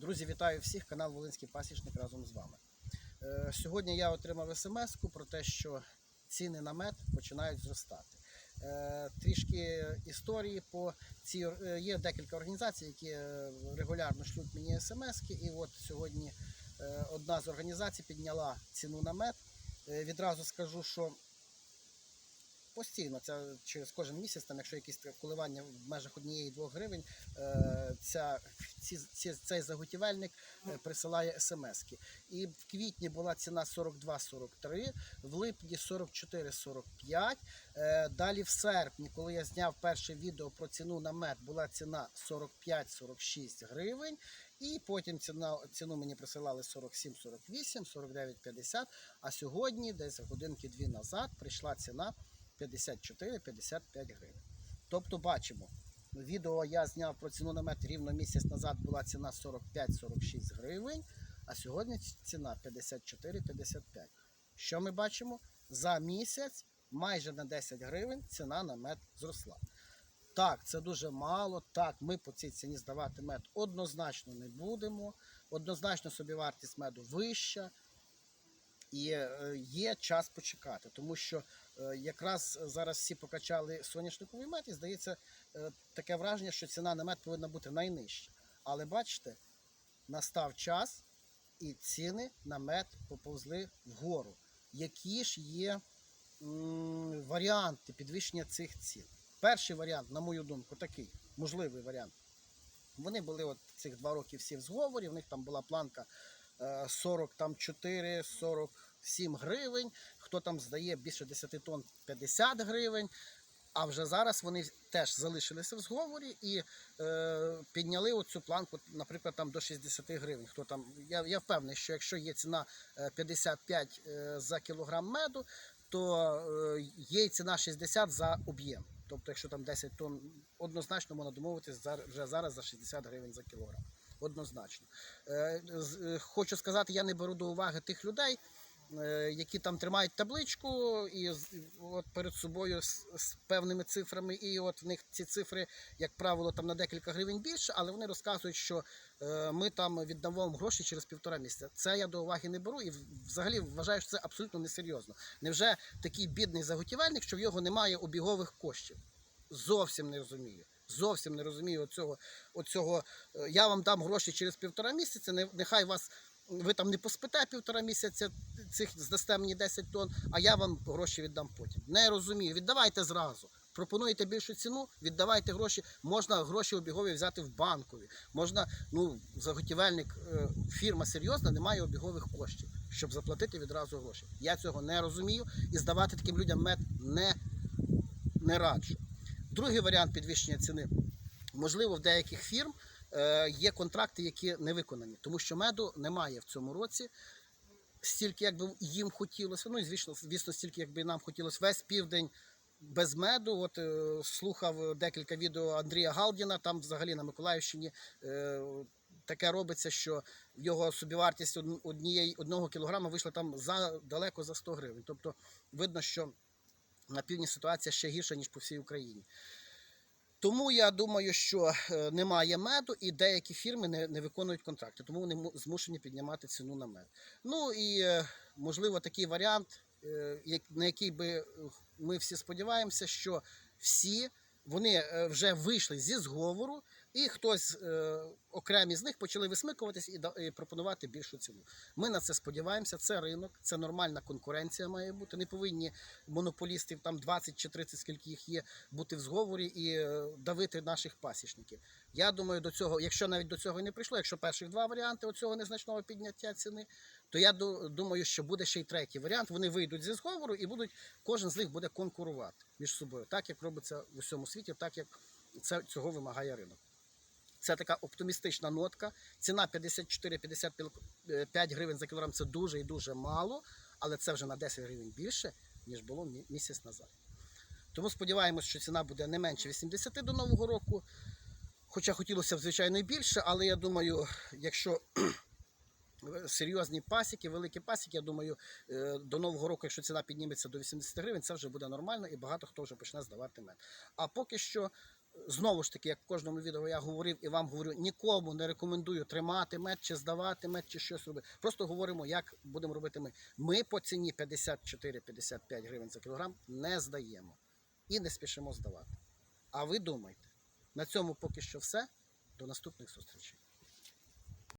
Друзі, вітаю всіх! Канал Волинський Пасічник разом з вами. Е, Сьогодні я отримав смс про те, що ціни на мед починають зростати. Е, Трішки історії по цій е, є декілька організацій, які регулярно шлють мені смс і от сьогодні одна з організацій підняла ціну на мед. Відразу скажу, що постійно, це через кожен місяць, там, якщо якісь коливання в межах однієї-двох гривень, е, ця, ці, ці, цей заготівельник е, присилає смски. І в квітні була ціна 42,43, в липні 44,45. Е, Далі в серпні, коли я зняв перше відео про ціну на мед, була ціна 45-46 гривень. І потім ціна, ціну мені присилали 47-48, 49-50. А сьогодні, десь годинки-дві назад, прийшла ціна 54-55 гривень. Тобто бачимо, відео я зняв про ціну на мед рівно місяць назад була ціна 45-46 гривень, а сьогодні ціна 54-55. Що ми бачимо? За місяць майже на 10 гривень ціна на мед зросла. Так, це дуже мало. Так, ми по цій ціні здавати мед однозначно не будемо. Однозначно собівартість меду вища. І е, є час почекати, тому що е, якраз зараз всі покачали соняшниковий мед, і здається, е, таке враження, що ціна на мед повинна бути найнижча. Але бачите, настав час, і ціни на мед поповзли вгору. Які ж є варіанти підвищення цих цін? Перший варіант, на мою думку, такий можливий варіант. Вони були от цих два роки всі в зговорі, в них там була планка 44, 47 гривень. Хто там здає більше 10 тонн 50 гривень. А вже зараз вони теж залишилися в зговорі і е, підняли оцю планку, наприклад, там до 60 гривень. Хто там, я, я впевнений, що якщо є ціна е, 55 е, за кілограм меду, то е, є ціна 60 за об'єм. Тобто, якщо там 10 тонн, однозначно можна домовитися вже зараз за 60 гривень за кілограм. Однозначно. Е, е, Хочу сказати, я не беру до уваги тих людей, е, які там тримають табличку і от перед собою з, з певними цифрами, і от в них ці цифри, як правило, там на декілька гривень більше, але вони розказують, що ми там віддамо гроші через півтора місяця. Це я до уваги не беру і взагалі вважаю, що це абсолютно несерйозно. Невже такий бідний заготівельник, що в його немає обігових коштів? Зовсім не розумію. Зовсім не розумію оцього, оцього. е, Я вам дам гроші через півтора місяця. Нехай вас ви там не поспите півтора місяця, цих здасте мені 10 тонн, а я вам гроші віддам потім. Не розумію. Віддавайте зразу. Пропонуєте більшу ціну, віддавайте гроші. Можна гроші обігові взяти в банкові. Можна, ну, заготівельник, е, фірма серйозна, не має обігових коштів, щоб заплатити відразу гроші. Я цього не розумію і здавати таким людям мед не, не раджу. Другий варіант підвищення ціни. Можливо, в деяких фірм е, є контракти, які не виконані, тому що меду немає в цьому році. Стільки, як би їм хотілося. Ну і звісно, звісно, стільки, якби нам хотілося весь південь без меду. От е, слухав декілька відео Андрія Галдіна, там взагалі на Миколаївщині е, таке робиться, що його собівартість однієї одного кілограма вийшла там за далеко за 100 гривень. Тобто видно, що на півдні ситуація ще гірша, ніж по всій Україні. Тому я думаю, що е, немає меду, і деякі фірми не, не виконують контракти, тому вони змушені піднімати ціну на мед. Ну і е, можливо такий варіант, е, на який би ми всі сподіваємося, що всі вони вже вийшли зі зговору, і хтось е, окремі з них почали висмикуватись і, да- пропонувати більшу ціну. Ми на це сподіваємося. Це ринок, це нормальна конкуренція має бути. Не повинні монополістів там 20 чи 30, скільки їх є, бути в зговорі і е, давити наших пасічників. Я думаю, до цього, якщо навіть до цього не прийшло, якщо перших два варіанти оцього незначного підняття ціни, то я ду- думаю, що буде ще й третій варіант. Вони вийдуть зі зговору і будуть, кожен з них буде конкурувати між собою, так як робиться в усьому світі, так як це цього вимагає ринок. Це така оптимістична нотка. Ціна 54-55 гривень за кілограм це дуже і дуже мало, але це вже на 10 гривень більше, ніж було місяць назад. Тому сподіваємось, що ціна буде не менше 80 до Нового року. Хоча хотілося б, звичайно, і більше, але я думаю, якщо серйозні пасіки, великі пасіки, я думаю, е, до Нового року, якщо ціна підніметься до 80 гривень, це вже буде нормально і багато хто вже почне здавати мед. А поки що Знову ж таки, як в кожному відео я говорив і вам говорю, нікому не рекомендую тримати мед чи здавати мед, чи щось робити. Просто говоримо, як будемо робити ми. Ми по ціні 54-55 гривень за кілограм не здаємо і не спішимо здавати. А ви думайте, на цьому поки що все. До наступних зустрічей.